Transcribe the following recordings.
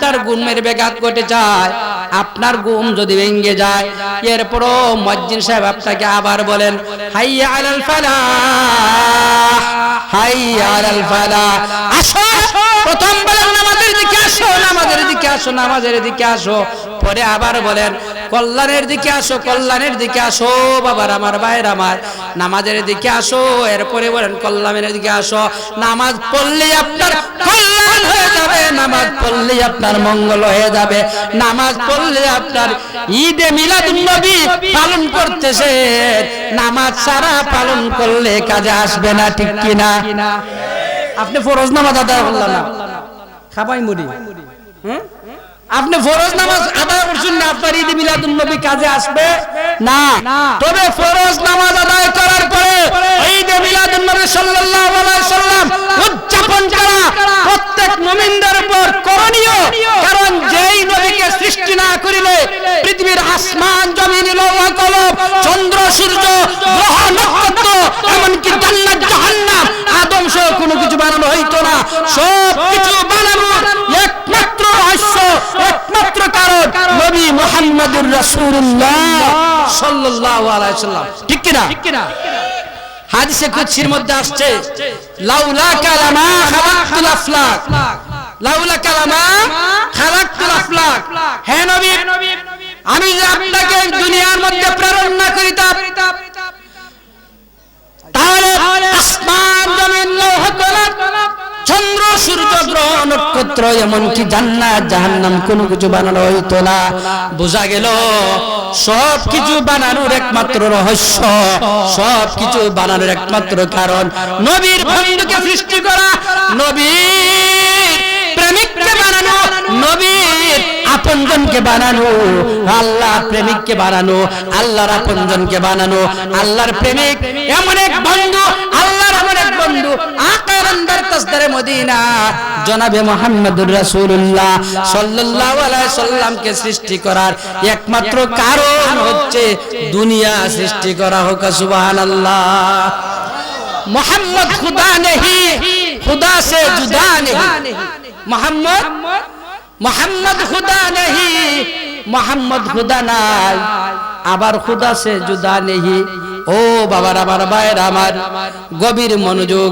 আপনার গুমের ব্যাঘাত ঘটে যায়, আপনার গুম যদি ভেঙে যায়, এরপরও মজ্জিন সাহেব আপনাকে আবার বলেন, হাইয়া আলাল ফালাহ হাইয়া আলাল ফালাহ আসো, প্রথম বলেন আমাদের দিকে আসো, আমাদের দিকে আসো নামাজের দিকে আসো। পরে আবার বলেন কল্যাণের দিকে আসো, কল্যাণের দিকে আসো, বাবার আমার, ভাইয়ের আমার। নামাজের দিকে আসো, এরপরে বলেন কল্যাণের দিকে আসো। নামাজ পড়লে আপনার কল্যাণ হয়ে যাবে, নামাজ পড়লে আপনার মঙ্গল হয়ে যাবে। নামাজ পড়লে আপনার ঈদে মিলাদুন নবী পালন করতেছে নামাজ সারা পালন করলে কাজে আসবে না, ঠিক কিনা? আপনি ফরজ নামাজ আদায় করলেন না? খাবাই মুড়ি। হুম? আপনি ফরজ নামাজ আদায় করছেন না আপনার ঈদ মিলাদুন নবী কাজে আসবে? না। তবে ফরজ নামাজ আদায় করার পরে ঈদ মিলাদুন নবী সাল্লাল্লাহু আলাইহি সাল্লাম উদযাপন করা প্রত্যেক মুমিনদের উপর করণীয়। কারণ যেই নবীকে সৃষ্টি না করিলে পৃথিবীর আসমান জমিন লৌহ কলম চন্দ্র সূর্য গ্রহ নক্ষত্র এমনকি জান্নাত জাহান্নাম আদম সহ কোনো কিছু বানানো হইতো না। সব কিছু বানানোর একমাত্র রহস্য একমাত্র কারণ নবী মুহাম্মদুর রাসূলুল্লাহ সাল্লাল্লাহু আলাইহি সাল্লাম। ঠিক কিনা? হাদিসে কুদসির মধ্যে আসছে লাউলা কালামা খালাকতুল আফলাক। লাউলা কালামা খালাকতুল আফলাক। হে নবী আমি যে আপনাকে দুনিয়ার মধ্যে প্রেরণ না করিতাম। তাহলে আসমান জমিন লৌহ কলম চন্দ্র, সূর্য, গ্রহ, নক্ষত্র, এমনকি জান্নাত, জাহান্নাম কোনো কিছু বানানো হইতো না। বোঝা গেল সব কিছু বানানোর একমাত্র রহস্য সব কিছু বানানোর একমাত্র কারণ নবীর বন্ধুকে সৃষ্টি করা, নবীর প্রেমিককে বানানো, নবীর আপনজনকে বানানো, আল্লাহর প্রেমিককে বানানো, আল্লাহর আপনজনকে বানানো, আল্লাহর প্রেমিক এমন এক বন্ধু আল্লাহর বন্ধু আকার তসদারে মদিনা। জনাবে মোহাম্মদুর রাসূলুল্লাহ সাল্লাল্লাহু আলাইহি সাল্লামকে সৃষ্টি করার একমাত্র কারণ হচ্ছে দুনিয়া সৃষ্টি করা হোক, সুবহানাল্লাহ। মোহাম্মদ খুদা নেহি, খুদা সে জুদা নেহি। মোহাম্মদ মোহাম্মদ খুদা নেহি, মোহাম্মদ খুদা নাই, আবার খুদা সে জুদা নেহি। ও বাবার আমার ভাইয়ের আমার গভীর মনোযোগ।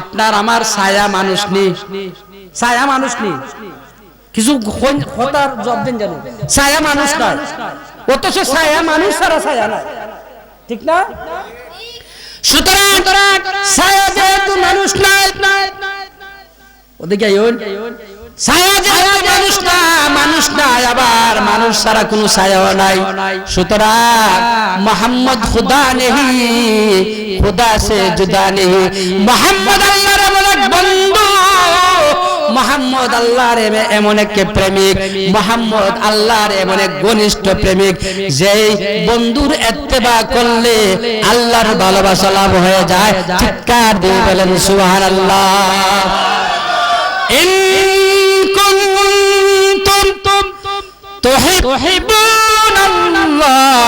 আপনার আমার ছায়া মানুষ নি। ছায়া মানুষ নি। কিছু কথার জব দেন জানো ছায়া মানুষ নাই অথচ ছায়া মানুষ ছাড়া ছায়া নাই। ঠিক না? সুতরাং ছায়া যেহেতু মানুষ নাই, ওদিকে মানুষ না মানুষ নাই আবার মানুষ ছাড়া কোনো ছায়াও নাই। সুতরাং মোহাম্মদ খুদা নেহি খুদা সে জুদা নেহি। মোহাম্মদ আল্লাহর এমন এক বন্ধু মোহাম্মদ আল্লাহর এমন এক প্রেমিক মোহাম্মদ আল্লাহর এমন এক ঘনিষ্ঠ প্রেমিক যেই বন্ধুর এত্তেবা করলে আল্লাহর ভালোবাসা লাভ হয়ে যায়। চিৎকার দিয়ে বলেন সুবহানাল্লাহ। إن تحبون الله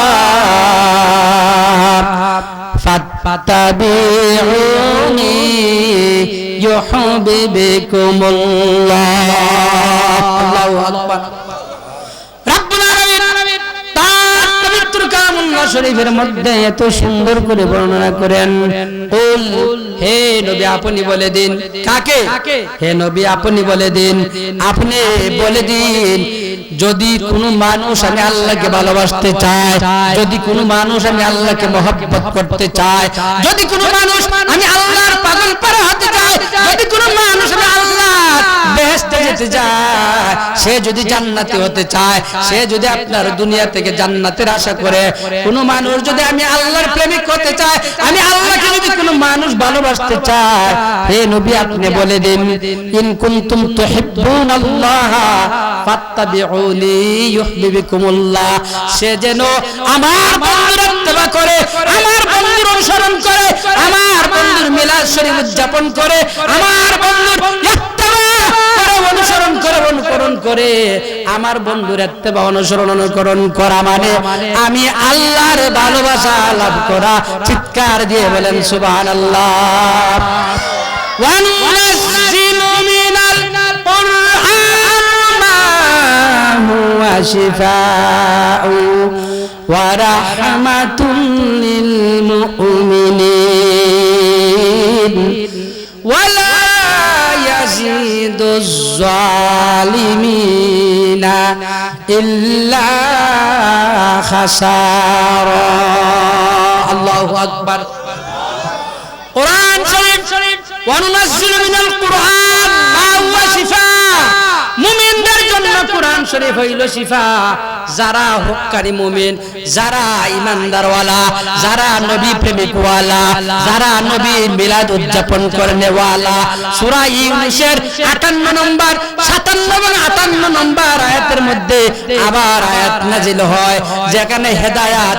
فاتبعوني يحببكم الله শরীফের মধ্যে এত সুন্দর করে বর্ণনা করেন। কুল হে নবী আপনি বলে দিন। কাকে? হে নবী আপনি বলে দিন। আপনি বলে দিন যদি কোনো মানুষ আমি আল্লাহকে ভালোবাসতে চায় যদি কোনো মানুষ আমি আল্লাহকে মহব্বত করতে চায় যদি কোনো মানুষ আমি আল্লাহর পাগল পারা হতে চায় যদি কোনো মানুষ আমি আল্লাহ বেহেশতে যেতে চায় সে যদি জান্নাতি হতে চায় সে যদি আপনার দুনিয়া থেকে জান্নাতের আশা করে কোনো মানুষ যদি আমি আল্লাহর প্রেমিক হতে চায় আমি আল্লাহকে যদি কোনো মানুষ ভালোবাসতে চায় হে নবী আপনি বলে দিন ইন কুনতুম তুহিব্বুন আল্লাহ ফাত্তাবিউনি ইউহিব্বুকুমুল্লাহ সে যেন আমার বন্ধুর ইত্তেবা করে আমার বন্ধুর অনুসরণ করে আমার বন্ধুর মিলাদ শরীফ উদযাপন করে আমার বন্ধুর অনুসরণ করে অনুকরণ করে আমার বন্ধুর এত্তেবা অনুসরণ অনুকরণ করা মানে আমি আল্লাহর ভালোবাসা লাভ করা চিৎকার দিয়ে বলেন সুবহানাল্লাহ وننزل من القرآن ما وشفاء ورحمة الظالمين إلا خسارا الله أكبر قرآن شريف وننزل من শরীফ হইল শিফা। যারা হক্কারি মুমিন, যারা ইমানদারওয়ালা যারা নবী প্রেমিকওয়ালা, যারা নবী মিলাদ উদযাপন করনেওয়ালা। সূরা ইউনুসের 58 নম্বর 57 এবং 58 নম্বর আয়াতের মধ্যে আবার আয়াত নাজিল হয়, যেখানে হেদায়াত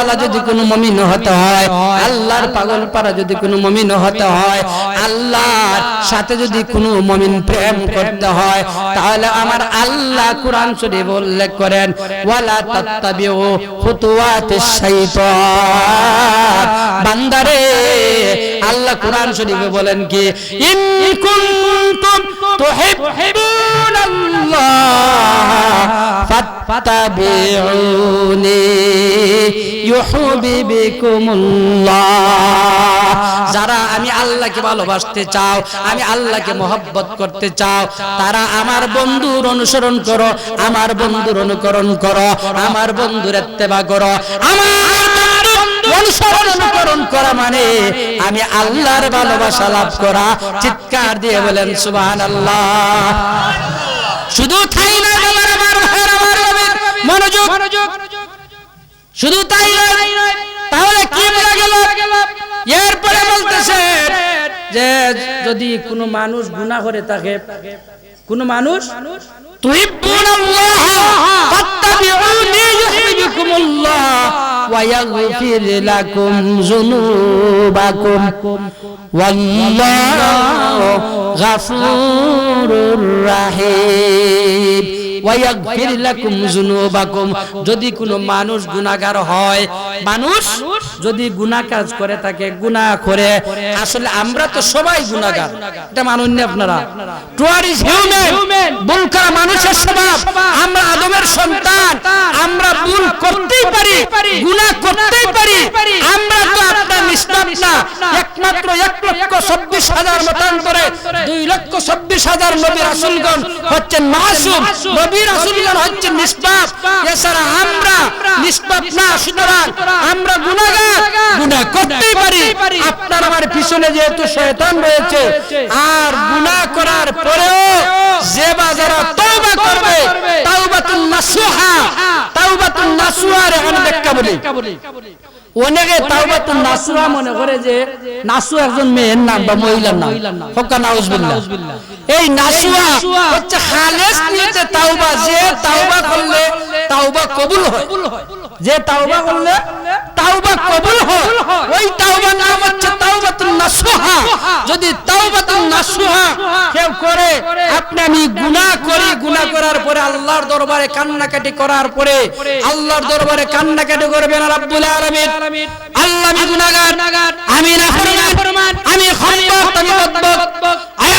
আল্লাহ যদি কোনো মমিন হতে হয়, আল্লাহর পাগল পারা যদি কোনো মমিন হতে হয়, আল্লাহর সাথে যদি কোনো মমিন প্রেম করতে হয়, তাহলে আমার আল্লাহ কোরআন শরীফ উল্লেখ করেন, ওয়ালা তাত্তাবিউ খুতুওয়াতিশ শাইতান। বান্দারে, আল্লাহ কোরআন শরীফে বলেন কি? ইন কুনতুম তুহিব্বুনাল্লাহ ফাত্তাবিউনি ইউহিব্বুকুমুল্লাহ যারা আমি আল্লাহকে ভালোবাসতে চাও, আমি আল্লাহকে মহব্বত করতে চাও, তারা আমার বন্ধুর অনুসরণ করো, আমার বন্ধুর অনুকরণ করো, আমার বন্ধুর ইত্তেবা করো, আমার অনুসরণ করা মানে আমি আল্লাহর ভালোবাসা লাভ করা। চিৎকার দিয়ে বলেন, সুবহানাল্লাহ। শুধু তাই মনোযোগ। শুধু তাই তাহলে কি বলা গেল? এরপরে বলতেছে যে যদি কোনো মানুষ গুনাহ করে থাকে, কোন মানুষ ইউহিব্বুকুমুল্লাহ ওয়া ইয়াগফির লাকুম যুনুবাকুম ওয়াল্লাহু গাফুরুর রাহিম লাকুম যুনুবাকুম। যদি কোনো মানুষ গুনাহগার হয়, মানুষ যদি গুনাহ কাজ করে থাকে গুনাহ করে। আসলে আমরা তো সবাই গুনাহগার। এটা মানুন না আপনারা? টুয়ার ইজ হিউম্যান ভুল করা মানুষের স্বভাব। আমরা আদমের সন্তান। আমরা ভুল করতেই পারি। গুনাহ করতেই পারি। আমরা তো আপনার না। একমাত্র এক লক্ষ চব্বিশ হাজার মতান্তরে দুই লক্ষ চব্বিশ হাজার হচ্ছেন মাসুম। নবী রাসূলগণ হচ্ছেন নিষ্পাপ। এছাড়া আমরা নিষ্পাপ না, সুতরাং আমরা গুনাহগার। গুনাহ করতেই পারি। আপনার আমার পিছনে যেহেতু শয়তান রয়েছে, আর গুনাহ করার পরেও যে বা যারা তওবা করবে তাওবাতুন নাসুহা তাওবাতুন নাসুহার এখানে ব্যাখ্যা বলি। অনেকে তাওবাতুন নাসুহা মনে করে যে নাসু একজন মেয়ের নাম বা মহিলার নাম। হক্কা নাউজুবিল্লাহ এই নাসুহা হচ্ছে খালেস নিয়তে তাওবা যে তাওবা করলে তাওবা কবুল হয়। যে তাওবা করলে তাওবা কবুল হয়। ওই তাওবার নাম হচ্ছে যদি কেউ করে, আপনি আমি গুনাহ করি, গুনাহ করার পরে আল্লাহর দরবারে কান্নাকাটি করার পরে আল্লাহর দরবারে কান্নাকাটি করবেন আল্লাহ আমি গুনাহগার, আমি আমি খম্বত আমি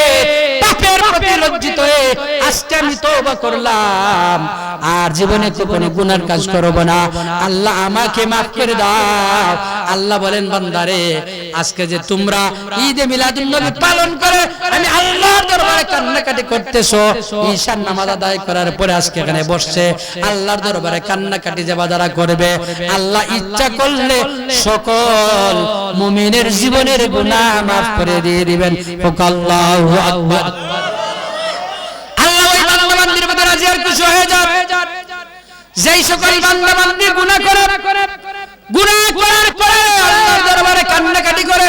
আজকে আমি তওবা করলাম। আর জীবনে কোনো গুনার কাজ করব না। আল্লাহ আমাকে মাফ করে দাও। আল্লাহ বলেন, বান্দারে, আজকে যে তোমরা ঈদে মিলাদুন নবী পালন করে, আমি আল্লাহর দরবারে কান্নাকাটি করতেছো। ঈশান নামাজ আদায় করার পরে আজকে এখানে বসছে। আল্লাহর দরবারে কান্নাকাটি যে বাজারা করবে। আল্লাহ ইচ্ছা করলে সকল মুমিনের জীবনের গুনাহ মাফ করে দিয়ে দিবেন। আল্লাহু আকবার আল্লাহ ওই বান্দা বান্দির মধ্যে রাজি আর খুশি হয়ে যান যেই সকল বান্দা বান্দি গুনাহ করে গুনাহ করার পরে আল্লাহর দরবারে কান্নাকাটি করে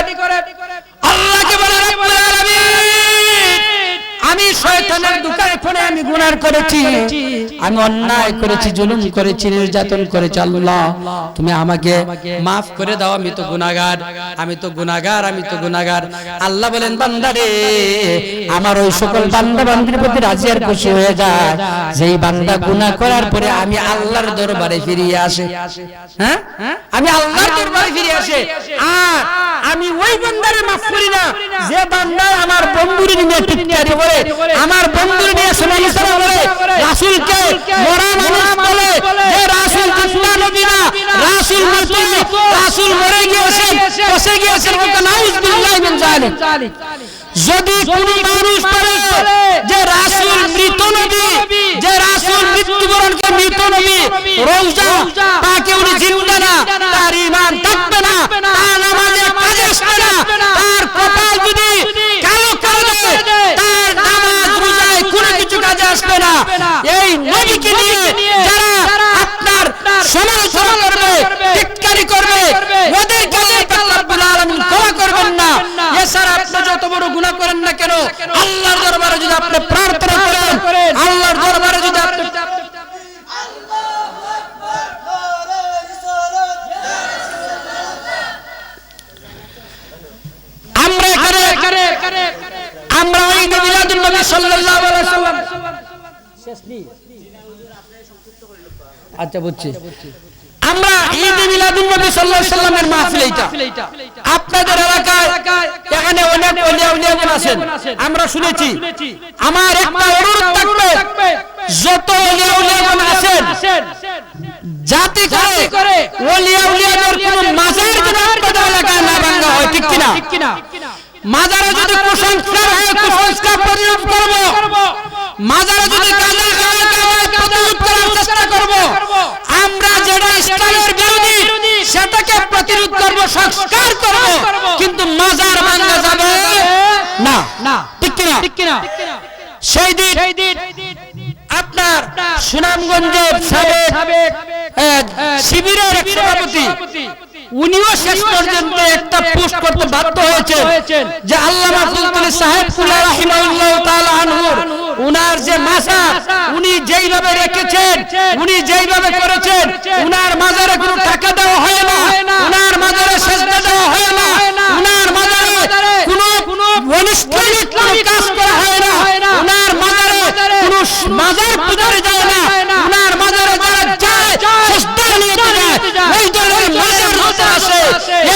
আমি শয়তানের দোকানে ফোনে আমি গুনাহ করেছি। আমি অন্যায় করেছি, জুলুম করেছি, নির্যাতন করেছি, আল্লাহ। তুমি আমাকে মাফ করে দাও, আমি তো গুনাহগার আমি তো গুনাহগার আমি তো গুনাহগার আল্লাহ বলেন বান্দারে আমার ওই সকল বান্দা বান্দির প্রতি রাজি আর খুশি হয়ে যায়। যেই বান্দা গুনাহ করার পরে আমি আল্লাহর দরবারে ফিরিয়ে আসে। হ্যাঁ? আমি আল্লাহর দরবারে ফিরে আসে। আর আমি ওই বান্দারে মাফ করি না। যে বান্দা আমার বন্ধুর নিয়ে টিটকারি করে আমার বন্ধুর নিয়ে সমালোচনা করে। রাসূলকে মরা মানুষ বলে যে রাসূল জিন্দা নবী না রাসূল মৃত রাসূল মরে গিয়েছেন বসে গিয়েছেন বলতে নাউজুবিল্লাহি মিন জালিক যদি কোন মানুষ বলে যে রাসূল মৃত নবী যে রাসূল মৃত্যুবরণকে মৃত নবী রওজা তাকে উনি জিন্দা না তার ঈমান থাকবে না তার নামাজে কাজে আসবে না তার কপাল যদি কালো কালো তার নামাজ রোজায় কোনো কিছু কাজে আসবে না এই নবীকে নিয়ে যারা আপনার সমালোচনা করবে টিটকারি করবে ওদের কাছে আল্লাহ রাব্বুল আলামিন ক্ষমা করবেন না। এছাড়া আপনি যত বড় গুনাহ করেন না কেন আল্লাহর দরবারে যদি আপনি প্রার্থনা করেন আল্লাহর দরবারে যদি আপনি আমরা এখানে আমরা ওই নবী সাল্লাল্লাহু আলাইহি সাল্লাম আচ্ছা বুঝছি। আমরা ঈদ মিলাদুন নবী সাল্লাল্লাহু আলাইহি সাল্লামের মাহফিল এইটা। আপনাদের এলাকায় এখানে অনেক ওলিয়া উলিয়াগণ আছেন। আমরা শুনেছি। আমার একটা অনুরোধ থাকবে। যত ওলিয়া উলিয়াগণ আছেন জাতি করে ওলিয়া কোন মাজার যেন আপনাদের এলাকায় না ভাঙা হয় ঠিক কিনা? মাজারে যদি কুসংস্কার হয় কুসংস্কার পরিণত করব। মাজারে যদি হয় প্রতিরোধ করার চেষ্টা করব। আমরা যেটা ইসলামের বিরোধী সেটাকে প্রতিরোধ করব সংস্কার করব। কিন্তু মাজার ভাঙা যাবে? না। না। ঠিক কিনা? ঠিক কিনা? সেই দিন আপনার সুনামগঞ্জের সাবেক শিবিরের সভাপতি উনিও শেষ পর্যন্ত একটা পোস্ট করতে বাধ্য হয়েছেন যে আল্লামা ফুলতুল সাহেব কুলা রাহিমাহুল্লাহ তাআলা আনহুর। উনার যে মাসা উনি যেইভাবে রেখেছেন উনি যেইভাবে করেছেন উনার মাজারে কোনো টাকা দেওয়া হয় না উনার মাজারে সেজদা দেওয়া হয় না উনার মাজারে কোনো কোনো অনুষ্ঠানিক কোনো কাজ করা হয় না উনার মাজারে কোনো মাজার পূজারে যায় না উনার মাজারে যারা যায় সেজদা নিয়ে যায় ওই ধরনের মাজার হতে আসে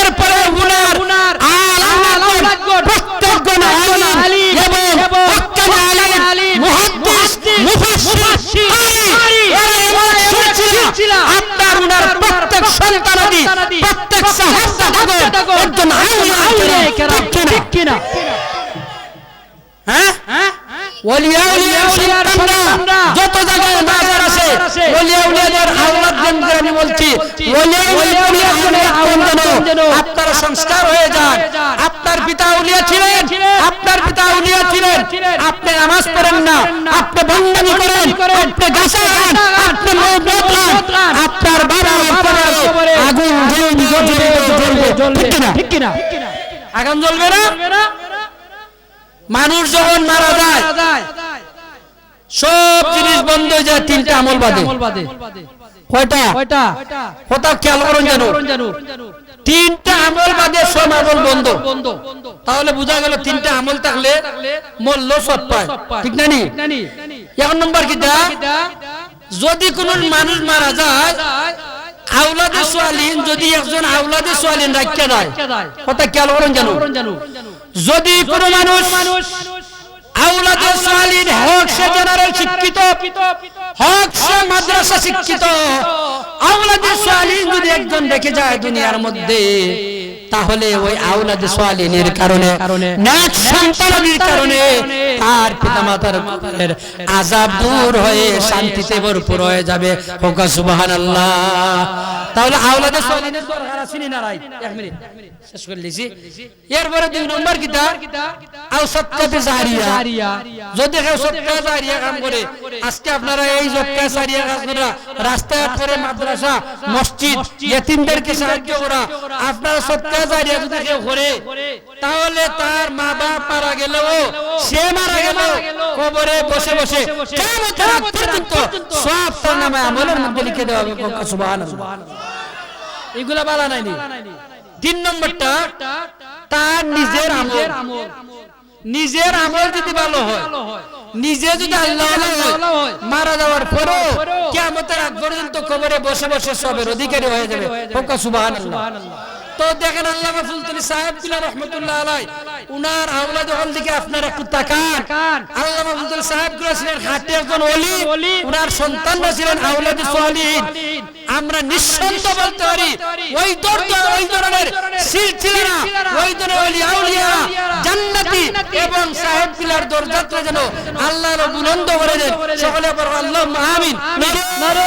এরপরে উনার আল্লাহ প্রত্যেকজন আলিম এবং হক্কানি আলিম মুহাদ্দিস মুফাসসির কারি এরা শুনছিলাম। আপনার উনার প্রত্যেক সন্তানাদি প্রত্যেক সাহাবা একজন আউলিয়া কেরাম। ঠিক কিনা? হ্যাঁ? ওলিয়া উলিয়ার সন্তানরা যত জায়গায় মাজার আছে ওলিয়া উলিয়াদের আল্লাহর আমি বলছি ওলিয়া উলিয়ার আপনার সংস্কার হয়ে যান। আপনার পিতা উলিয়া ছিলেন আপনার পিতা উলিয়া ছিলেন। আপনি নামাজ পড়েন না আপনি বন্দানি করেন আপনি গাছা খান আপনি মৌত খান আপনার বাবা কবরে আগুন জ্বলবে জ্বলবে জ্বলবে ঠিক কিনা? আগুন জ্বলবে না? মানুষ যখন মারা যায় সব জিনিস বন্ধ হয়ে যায় তিনটা আমল বাদে। কয়টা? কয়টা? কথা খেয়াল করুন তিনটা আমল বাদে সব আমল বন্ধ। বন্ধ। তাহলে বোঝা গেল তিনটা আমল থাকলে মূল্য সব পায়। ঠিক না এক নম্বর কিটা যদি কোন মানুষ মারা যায় আউলাদে সোয়ালিন যদি একজন আউলাদে সোয়ালিন রাখিয়া দেয় কথা খেয়াল করুন জানো? জানো? যদি কোন মানুষ আউলাদে সোয়ালিন হক সে জেনারেল শিক্ষিত হক সে মাদ্রাসা শিক্ষিত আউলাদে সোয়ালিন যদি একজন রেখে যায় দুনিয়ার মধ্যে তাহলে ওই আওলাদ সোয়ালিনের কারণে নাক সন্তানের কারণে তার পিতামাতার আযাব দূর হয়ে শান্তিতে ভরপুর হয়ে যাবে। হোক সুবহানাল্লাহ। তাহলে আউলাদে সোয়ালিনের দরকার আছে নি না রাই এক মিনিট শেষ করে লিছি এরপরে দুই নম্বর কিতা আও সৎকাতে জারিয়া। যদি কেউ সৎকা জারিয়া কাম করে আজকে আপনারা এই সৎকা জারিয়া কাজ করা রাস্তায় করে মাদ্রাসা মসজিদ ইয়েতিমদেরকে সাহায্য করা আপনারা সৎকা জারিয়া যদি কেউ করে তাহলে তার মা বাপ মারা গেলেও সে মারা গেল কবরে বসে বসে আগ পর্যন্ত সব তার নামে আমলের মধ্যে লিখে দেওয়া হবে। সুবহানাল্লাহ। এগুলা বালা নাই তিন নম্বরটা তার নিজের আমল। নিজের আমল যদি ভালো হয়, নিজে যদি আল্লাহ মারা যাওয়ার পরও কেমন আগ পর্যন্ত কবরে বসে বসে সবের অধিকারী হয়ে যাবে। সুবাহ সুবহানাল্লাহ। তো দেখেন আল্লাহ ফুলতলি সাহেব ছিলেন রহমতুল্লাহ আলাই। উনার আওলা যখন দিকে আপনারা একটু তাকান। আল্লাহ ফুলতলি সাহেবগুলো ছিলেন হাতে একজন ওলি। উনার সন্তানরা ছিলেন আওলাদ আমরা বলতে পারি ওই দর্দ ওই ধরনের সিলসিলা ওই ধরনের ওলি আউলিয়া জান্নাতি এবং সাহেব পিলার দরজাতে যেন আল্লাহর বুলন্দ করে দেন সকলে আল্লাহ আমিন। নারে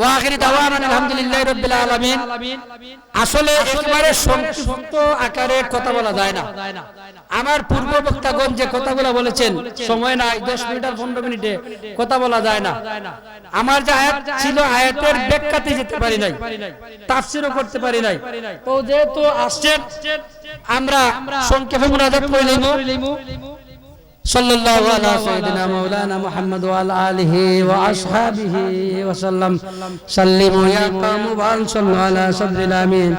ওয়াখিরি দাওয়ানা আলহামদুলিল্লাহি রাব্বিল আলামিন। আসলে একেবারে সংক্ষিপ্ত আকারে কথা বলা যায় না। আমার পূর্ব বক্তাগণ যে কথাগুলো বলেছেন সময় নাই দশ মিনিট আর পনেরো মিনিটে কথা বলা যায় না। আমার যে আয়াত ছিল আয়াতের ব্যাখ্যাতে যেতে পারি নাই তাফসিরও করতে পারি নাই। তো যেহেতু আসছেন আমরা সংক্ষেপে মুনাজাত করে লইব صلى الله على سيدنا مولانا محمد وعلى آله وأصحابه وسلم. سلموا يا قوم وأن صلوا على صدر الأمين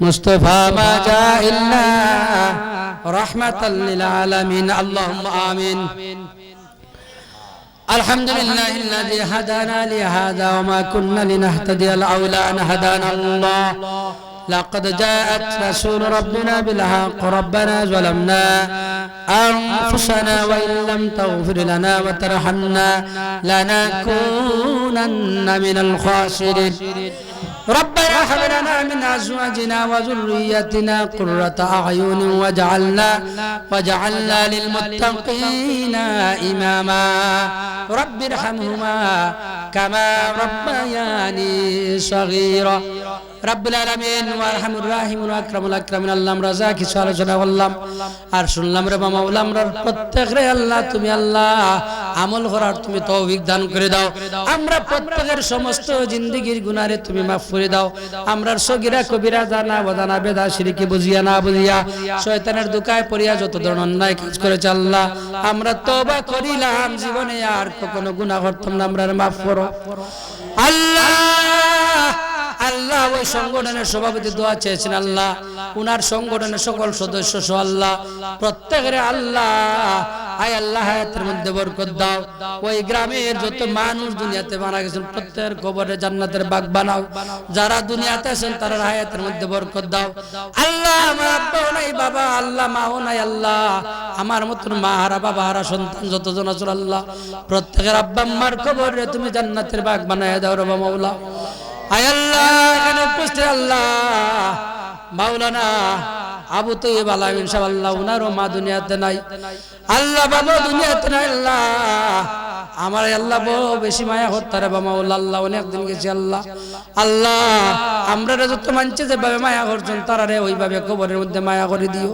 مصطفى ما جاء إلا رحمة للعالمين. اللهم آمين. الحمد لله الذي هدانا لهذا وما كنا لنهتدي لولا أن هدانا الله. لقد جاءت رسول ربنا بالحق ربنا ظلمنا أنفسنا وإن لم تغفر لنا وترحمنا لنكونن من الخاسرين. ربنا هب لنا من أزواجنا وذريتنا قرة أعين واجعلنا واجعلنا للمتقين إماما. رب ارحمهما كما ربياني صغيرا. রাব্বুল আলামিন ওয়া আরহামুর রাহিম আকরামুল আকরামিন, আল্লাহ আমরা যা কিছু আলোচনা করলাম আর শুনলাম রে মামা বললাম আমরা প্রত্যেকরে আল্লাহ, তুমি আল্লাহ, আমল করার তুমি তৌফিক দান করে দাও। আমরা প্রত্যেকের সমস্ত জিন্দেগীর গুনারে তুমি মাফ করে দাও। আমরার সগিরা, কবিরা, জানা বদানা বেদা, শিরিকে বুঝিয়া, না বুঝিয়া শয়তানের দুকায় পড়িয়া যত ধরনের অন্যায় কাজ করেছে আল্লাহ, আমরা তওবা করিলাম, জীবনে আর কোনো গুনা করতাম না, আমরা মাফ করো। আল্লাহ! আল্লাহ ওই সংগঠনের সভাপতি দোয়া চেয়েছেন, আল্লাহ, উনার সংগঠনের সকল সদস্য সহ আল্লাহ, প্রত্যেকের আল্লাহ, আয় আল্লাহ, হায়াতের মধ্যে বরকত দাও। ওই গ্রামের যত মানুষ দুনিয়াতে মারা গেছেন, প্রত্যেকের কবরে জান্নাতের বাগ বানাও। যারা দুনিয়াতে আছেন, তারা হায়াতের মধ্যে বরকত দাও। আল্লাহ, আমার আব্বাও নাই, বাবা, আল্লাহ, মাও নাই, আল্লাহ, আমার মতন মা হারা, বাবা হারা, সন্তান যত যতজন আছে আল্লাহ, প্রত্যেকের আব্বা আম্মার কবরে তুমি জান্নাতের বাগ বানায় দাও, রবা মাওলা। আল্লাহ এখানে উপস্থিত আল্লাহ মাওলানা আবু তো এ বালা ইনশাআল্লাহ উনারও মা দুনিয়াতে নাই আল্লাহ বাবা দুনিয়াতে নাই আল্লাহ আমার আল্লাহ বড় বেশি মায়া হত্যারে বাবা আল্লাহ অনেক দিন গেছি আল্লাহ আল্লাহ আমরা যত মানছে যেভাবে মায়া করছেন তারা রে ওইভাবে কবরের মধ্যে মায়া করে দিও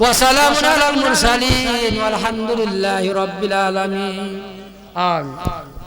وسلام على المرسلين والحمد لله رب العالمين آمين